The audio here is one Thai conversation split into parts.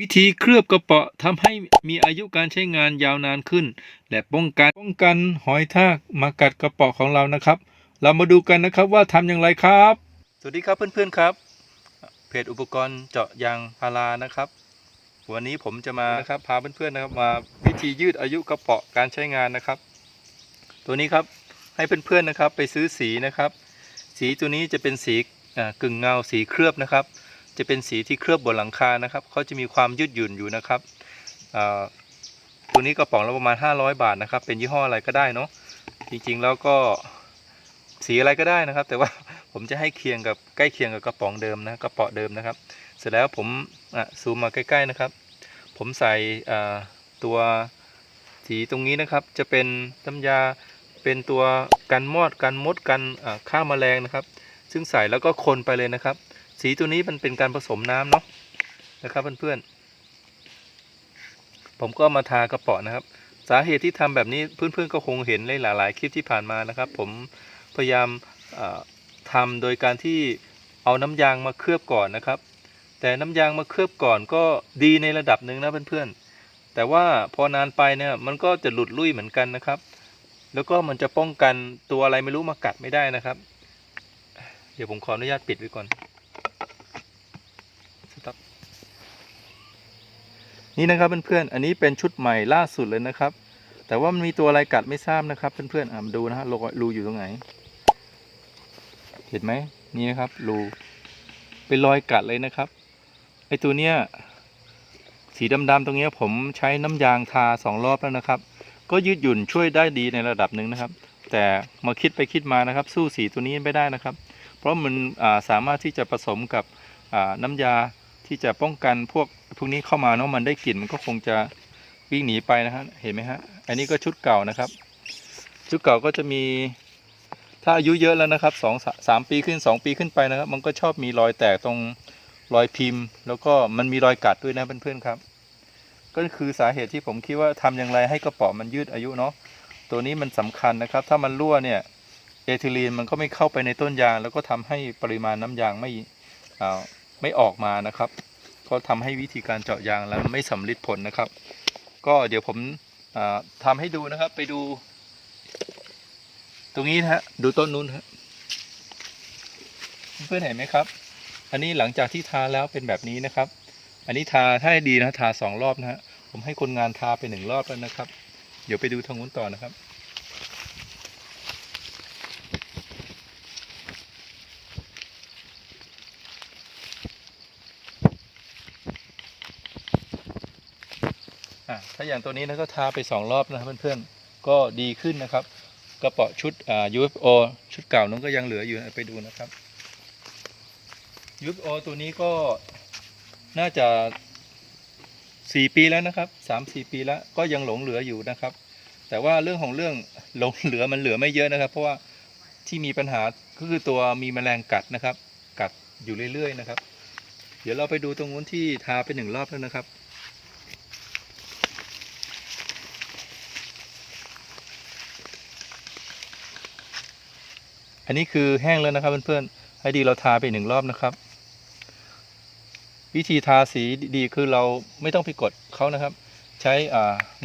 วิธีเคลือบกระเปาะทำให้มีอายุการใช้งานยาวนานขึ้น และป้องกันป้องกันหอยทากมากัดกระเปาะของเรานะครับ เรามาดูกันนะครับว่าทำอย่างไรครับ สวัสดีครับเพื่อนๆครับ เพจอุปกรณ์เจาะยางพารานะครับ วันนี้ผมจะมานะครับพาเพื่อนๆนะครับมาวิธียืดอายุกระเปาะการใช้งานนะครับ ตัวนี้ครับให้เพื่อนๆนะครับไปซื้อสีนะครับ สีตัวนี้จะเป็นสีกึ่งเงาสีเคลือบนะครับ จะเป็นสีที่เคลือบบนหลังคานะครับเขาจะมีความยืดหยุ่นอยู่นะครับตัวนี้กระป๋องละประมาณ 500 บาทนะครับ เป็นยี่ห้ออะไรก็ได้เนาะจริงๆแล้วก็สีอะไรก็ได้นะครับ แต่ว่าผมจะให้เคียงกับใกล้เคียงกับกระป๋องเดิมนะกระป๋อเดิมนะครับ เสร็จแล้วผมซูมมาใกล้ๆนะครับ ผมใส่ตัวสีตรงนี้นะครับ จะเป็นน้ำยาเป็นตัวกันมอดกันมดกันอ่าฆ่าแมลงนะครับ ซึ่งใส่แล้วก็คนไปเลยนะครับ สีตัวนี้มันเป็นการผสมน้ำเนาะนะครับเพื่อนๆ ผมก็มาทากระป๋อนะครับ สาเหตุที่ทำแบบนี้เพื่อนๆก็คงเห็นในหลายๆคลิปที่ผ่านมานะครับ ผมพยายามทำโดยการที่เอาน้ำยางมาเคลือบก่อนนะครับ แต่น้ำยางมาเคลือบก่อนก็ดีในระดับหนึ่งนะเพื่อนๆ แต่ว่าพอนานไปเนี่ยมันก็จะหลุดลุ่ยเหมือนกันนะครับ แล้วก็มันจะป้องกันตัวอะไรไม่รู้มากัดไม่ได้นะครับ เดี๋ยวผมขออนุญาตปิดไว้ก่อน สต็อป นี่นะครับเพื่อนๆอันนี้เป็นชุดใหม่ล่าสุดเลยนะครับ แต่ว่ามันมีตัวอะไรกัดไม่ทราบนะครับเพื่อนๆอะมาดูนะฮะรูรูอยู่ตรงไหน เห็นไหมนี่นะครับรูเป็นรอยกัดเลยนะครับไอตัวเนี้ยสีดำๆตรงเนี้ยผมใช้น้ำยางทาสองรอบแล้วนะครับ ก็ยืดหยุ่นช่วยได้ดีในระดับหนึ่งนะครับ แต่มาคิดไปคิดมานะครับ สู้สีตัวนี้ไม่ได้นะครับ เพราะมันสามารถที่จะผสมกับน้ำยาที่จะป้องกันพวก พวกนี้เข้ามาเนาะมันได้กลิ่นมันก็คงจะวิ่งหนีไปนะฮะเห็นไหมฮะ อันนี้ก็ชุดเก่านะครับ ชุดเก่าก็จะมี ถ้าอายุเยอะแล้วนะครับสองสามปีขึ้นสองปีขึ้นไปนะครับ มันก็ชอบมีรอยแตกตรงรอยพิมพ์ แล้วก็มันมีรอยกัดด้วยนะเพื่อนๆครับ ก็คือสาเหตุที่ผมคิดว่าทำอย่างไรให้กระป๋อมันยืดอายุเนาะตัวนี้มันสำคัญนะครับ ถ้ามันรั่วเนี่ยเอทิลีนมันก็ไม่เข้าไปในต้นยาง แล้วก็ทำให้ปริมาณน้ำยางไม่ไม่ออกมานะครับ ก็ทำให้วิธีการเจาะยางแล้วไม่สำลิดผลนะครับ ก็เดี๋ยวผมอ่าทำให้ดูนะครับ ไปดู ตรงนี้นะฮะดูต้นนู้นฮะเพื่อนเห็นไหมครับ อันนี้หลังจากที่ทาแล้วเป็นแบบนี้นะครับ อันนี้ทาถ้าให้ดีนะทาสองรอบนะฮะผมให้คนงานทาไปหนึ่งรอบแล้วนะครับ เดี๋ยวไปดูทางนู้นต่อนะครับ อะถ้าอย่างตัวนี้นะก็ทาไปสองรอบนะครับเพื่อนๆก็ดีขึ้นนะครับ กระเป๋อชุดอ่า UFO ชุดเก่านั้นก็ยังเหลืออยู่นะไปดูนะครับ UFO ตัวนี้ก็น่าจะสี่ปีแล้วนะครับสามสี่ปีแล้วก็ยังหลงเหลืออยู่นะครับ แต่ว่าเรื่องของเรื่องหลงเหลือมันเหลือไม่เยอะนะครับ เพราะว่าที่มีปัญหาก็คือตัวมีแมลงกัดนะครับ กัดอยู่เรื่อยๆนะครับ เดี๋ยวเราไปดูตรงนู้นที่ทาไปหนึ่งรอบแล้วนะครับ อันนี้คือแห้งแล้วนะครับเพื่อนๆให้ดีเราทาไปหนึ่งรอบนะครับ วิธีทาสีดีคือเราไม่ต้องไปกดเขานะครับ ใช้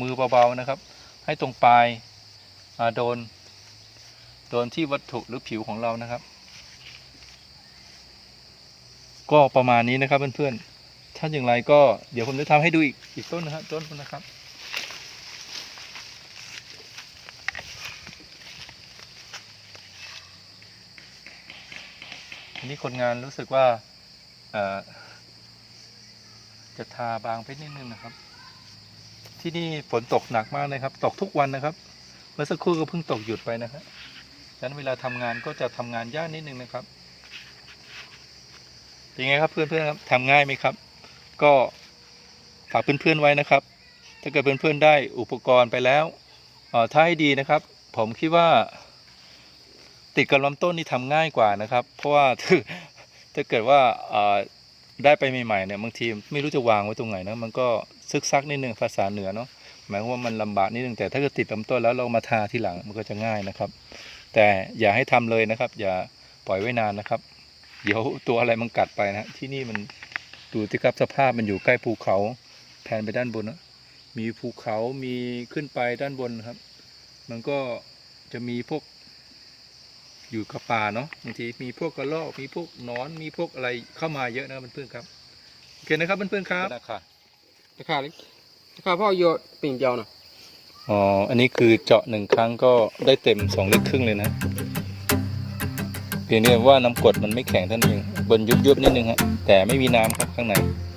มือเบาๆนะครับ ให้ตรงปลายโดน โดนที่วัตถุหรือผิวของเรานะครับ ก็ประมาณนี้นะครับเพื่อนๆถ้าอย่างไรก็เดี๋ยวผมจะทำให้ดูอีกอีกต้นนะครับต้นนะครับ อันนี้คนงานรู้สึกว่าจะทาบางไปนิดนึงนะครับ ที่นี่ฝนตกหนักมากเลยครับ ตกทุกวันนะครับ เมื่อสักครู่ก็เพิ่งตกหยุดไปนะครับฉะนั้นเวลาทำงานก็จะทำงานยากนิดนึงนะครับเป็นไงครับเพื่อนๆครับทำง่ายไหมครับ ก็ฝากเพื่อนๆไว้นะครับ ถ้าเกิดเพื่อนๆได้อุปกรณ์ไปแล้วเอ่อถ้าให้ดีนะครับ ผมคิดว่า ติดกับลำต้นนี่ทำง่ายกว่านะครับ เพราะว่าถ้าเกิดว่าได้ไปใหม่ๆเนี่ยบางทีไม่รู้จะวางไว้ตรงไหนนะมันก็ซึกซักนิดนึงภาษาเหนือเนาะหมายความว่ามันลำบากนิดนึงแต่ถ้าเกิดติดลำต้นแล้วเรามาทาทีหลังมันก็จะง่ายนะครับ แต่อย่าให้ทำเลยนะครับ อย่าปล่อยไว้นานนะครับ เดี๋ยวตัวอะไรมันกัดไปนะที่นี่มันดูที่ครับสภาพมันอยู่ใกล้ภูเขาแผนไปด้านบนนะมีภูเขามีขึ้นไปด้านบนครับ มันก็จะมีพวก อยู่กับป่าเนาะบางทีมีพวกกระรอกมีพวกหนอนมีพวกอะไรเข้ามาเยอะนะครับเพื่อนๆครับโอเคนะครับเพื่อนๆครับนะคะราคาเลยราคาพ่อโยนปิ่งเดียวนะอ๋ออันนี้คือเจาะหนึ่งครั้งก็ได้เต็มสองลิตรครึ่งเลยนะเพียงแต่ว่าน้ำกรดมันไม่แข็งเท่านั้นเองบนยุบๆนิดนึงฮะแต่ไม่มีน้ำครับข้างในอ